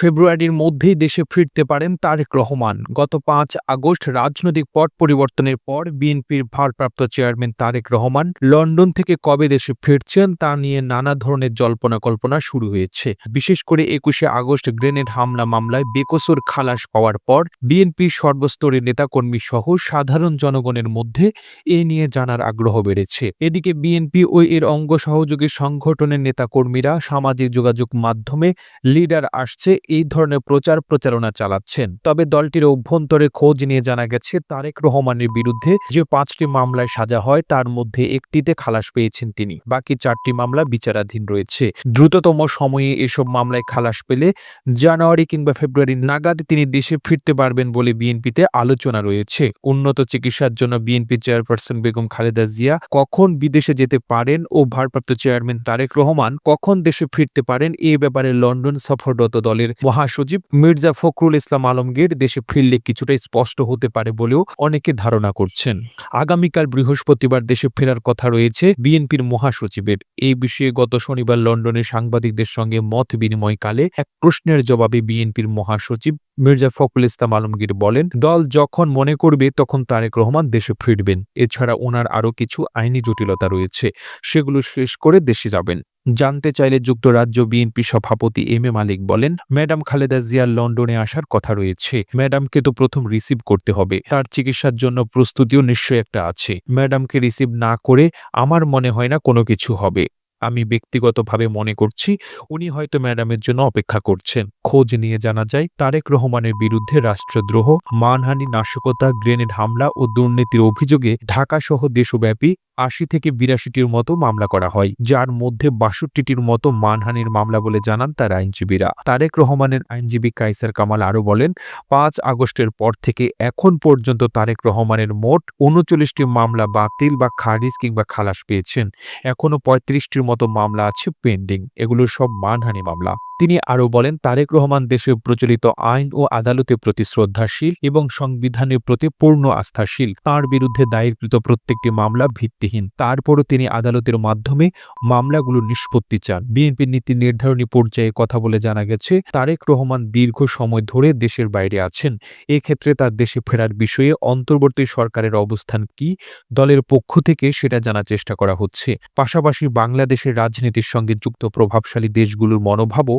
ফেব্রুয়ারির মধ্যেই দেশে ফিরতে পারেন তারেক রহমান। গত পাঁচ আগস্ট রাজনৈতিক পট পরিবর্তনের পর বিএনপির ভারপ্রাপ্ত চেয়ারম্যান তারেক রহমান লন্ডন থেকে কবে দেশে ফিরছেন তা নিয়ে নানা ধরনের জল্পনা কল্পনা শুরু হয়েছে। বিশেষ করে একুশে আগস্ট গ্রেনেড হামলা মামলায় বেকসুর খালাস পাওয়ার পর বিএনপির সর্বস্তরের নেতাকর্মী সহ সাধারণ জনগণের মধ্যে এ নিয়ে জানার আগ্রহ বেড়েছে। এদিকে বিএনপি ও এর অঙ্গ সহযোগী সংগঠনের নেতাকর্মীরা সামাজিক যোগাযোগ মাধ্যমে লিডার আসছে এই ধরনের প্রচার প্রচারণা চালাচ্ছেন। তবে দলটির অভ্যন্তরে খোঁজ নিয়ে জানা গেছে, তারেক রহমানের বিরুদ্ধে যে পাঁচটি মামলায় সাজা হয়, তার মধ্যে একটিতে খালাস পেয়েছেন তিনি। বাকি চারটি মামলা বিচারাধীন রয়েছে। দ্রুততম সময়ে এসব মামলায় খালাস পেলে জানুয়ারি কিংবা ফেব্রুয়ারি নাগাদ তিনি দেশে ফিরতে পারবেন বলে বিএনপিতে আলোচনা রয়েছে। উন্নত চিকিৎসার জন্য বিএনপি চেয়ারপারসন বেগম খালেদা জিয়া কখন বিদেশে যেতে পারেন ও ভারপ্রাপ্ত চেয়ারম্যান তারেক রহমান কখন দেশে ফিরতে পারেন, এ ব্যাপারে লন্ডন সফররত দলের মহাসচিব মির্জা ফখরুল ইসলাম আলমগীর দেশে ফিরলে কিছুটা স্পষ্ট হতে পারে বলেও অনেকে ধারণা করছেন। আগামীকাল বৃহস্পতিবার দেশে ফেরার কথা রয়েছে বিএনপির মহাসচিবের। এই বিষয়ে গত শনিবার লন্ডনে সাংবাদিকদের সঙ্গে মত বিনিময়কালে এক প্রশ্নের জবাবে বিএনপির মহাসচিব মির্জা ফখরুল ইসলাম আলমগীর বলেন, দল যখন মনে করবে, তখন তারেক রহমান দেশে ফিরবেন। এছাড়া ওনার আরও কিছু আইনি জটিলতা রয়েছে। সেগুলো শেষ করে দেশে যাবেন। জানতে চাইলে যুক্তরাজ্য বিএনপি সভাপতি এম এ মালিক বলেন, ম্যাডাম খালেদা জিয়ার লন্ডনে আসার কথা রয়েছে। ম্যাডামকে তো প্রথম রিসিভ করতে হবে। তার চিকিৎসার জন্য প্রস্তুতিও নিশ্চয়ই একটা আছে। ম্যাডামকে রিসিভ না করে আমার মনে হয় না কোনো কিছু হবে। আমি ব্যক্তিগতভাবে মনে করছি উনি হয়তো ম্যাডামের জন্য অপেক্ষা করছেন। খোঁজ নিয়ে জানা যায় তারেক রহমানের বিরুদ্ধে রাষ্ট্রদ্রোহ মানহানি নাশকতা, গ্রেনেড হামলা ও দুর্নীতির অভিযোগে ঢাকাসহ দেশব্যাপী আশি থেকে বিরাশিটির মতো মামলা করা হয়, যার মধ্যে বাষট্টিটির মতো মানহানির মামলা বলে জানান তার আইনজীবীরা। তারেক রহমানের আইনজীবী কাইসার কামাল আরও বলেন, পাঁচ আগস্টের পর থেকে এখন পর্যন্ত তারেক রহমানের মোট উনচল্লিশটি মামলা বাতিল বা খারিজ কিংবা খালাস পেয়েছেন। এখনও পঁয়ত্রিশটির মতো মামলা আছে পেন্ডিং, এগুলো সব মানহানি মামলা। তিনি আরও বলেন, তারেক রহমান দেশে প্রচলিত আইন ও আদালতের প্রতি শ্রদ্ধাশীল এবং সংবিধানের প্রতি পূর্ণ আস্থাশীল। তার বিরুদ্ধে দায়েরকৃত প্রত্যেকটি মামলা ভিত্তিহীন। তারপরও তিনি আদালতের মাধ্যমে মামলাগুলো নিষ্পত্তি চান। বিএনপির নীতি নির্ধারণী পর্যায়ে কথা বলে জানা গেছে, তারেক রহমান দীর্ঘ সময় ধরে দেশের বাইরে আছেন। এক্ষেত্রে তার দেশে ফেরার বিষয়ে অন্তর্বর্তী সরকারের অবস্থান কি, দলের পক্ষ থেকে সেটা জানার চেষ্টা করা হচ্ছে। পাশাপাশি বাংলাদেশের রাজনীতির সঙ্গে যুক্ত প্রভাবশালী দেশগুলোর মনোভাবও